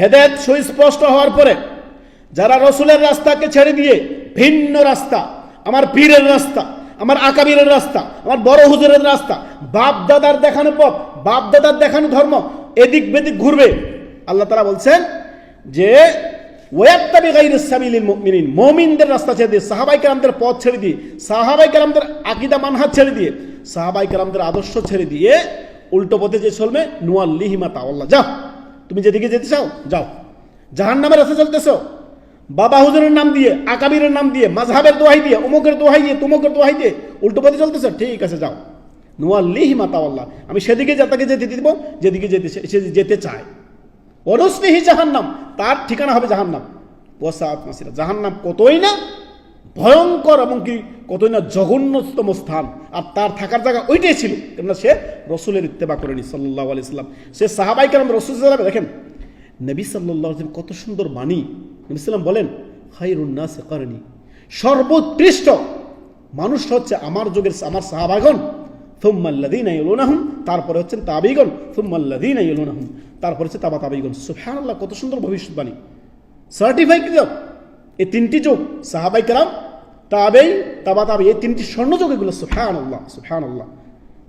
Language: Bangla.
হেদায়ত সুস্পষ্ট হওয়ার পরে যারা রসুলের রাস্তাকে ছেড়ে দিয়ে ভিন্ন রাস্তা, আমার পীরের রাস্তা, আমার আকাবিরের রাস্তা, আমার বড় হুজুরের রাস্তা বাপ দাদার দেখানো পথ বাপ দাদার দেখানো ধর্ম, এদিক বেদিক ঘুরবে। আল্লাহ তারা বলছেন যে ওয়াত্তাবি গাইরিস সাবিলিল রাস্তা ছেড়ে দিয়ে, সাহাবাই কেরামদের পথ ছেড়ে দিয়ে, সাহাবাই কেরামদের আকিদা মানহাজ ছেড়ে দিয়ে, সাহাবাই কেরামদের আদর্শ ছেড়ে দিয়ে উল্টো পথে যে চলবে নুয়াল্লিহিমা তাওয়াল্লাহ যাও। তুমি যেদিকে যেতে চাও, যাও। জাহান নামের রাস্তা চলতেছো। বাবা হুজুরের নাম দিয়ে, আকাবিরের নাম দিয়ে মাঝহাবের দোহাই দিয়ে অমুকের দোহাই দিয়ে, তুমুকের দোহাই দিয়ে উল্টো পথে চলতেছো? ঠিক আছে, যাও। নুয়াল্লিহিমা তাওয়াল্লাহ আমি সেদিকে তাকে যেতে দিব, যেদিকে যেতে সে যেতে চায়। অনস্নেহী জাহান্নাম। তার ঠিকানা হবে জাহান্নাম। ওয়াসাত মাসিরা। জাহান্নাম কতই না ভয়ঙ্কর এবং কি কতই না জঘন্যতম স্থান। আর তার থাকার জায়গা ওইটাই ছিল। কেননা সে রসুলের ইত্তেবা করেনি সাল্লাহ আলি সাল্লাম। সে সাহাবাই কেরাম রসুল সাল্লাম, দেখেন, নবী সাল্লাহ কত সুন্দর বাণী। নবী সাল্লাম বলেন হাইরুন্নাস কারণী সর্বোৎকৃষ্ট মানুষ হচ্ছে আমার যুগের আমার সাহাবাগন থুম্মাল্লাদিন ইলুনাহুম তারপরে হচ্ছেন তাবিগন থুম্মাল্লাদিন ইলুনাহুম তারপরে হচ্ছে তাবা তাবিগন সুবহানাল্লাহ, কত সুন্দর ভবিষ্যৎবাণী। সার্টিফাই কিতাব এই তিনটি যুগ, সাহাবাই কেরাম, তাবেই, তাবা তাবে এই তিনটি স্বর্ণযুগ এগুলো সুফান আল্লাহ সুফান সুবহানাল্লাহ।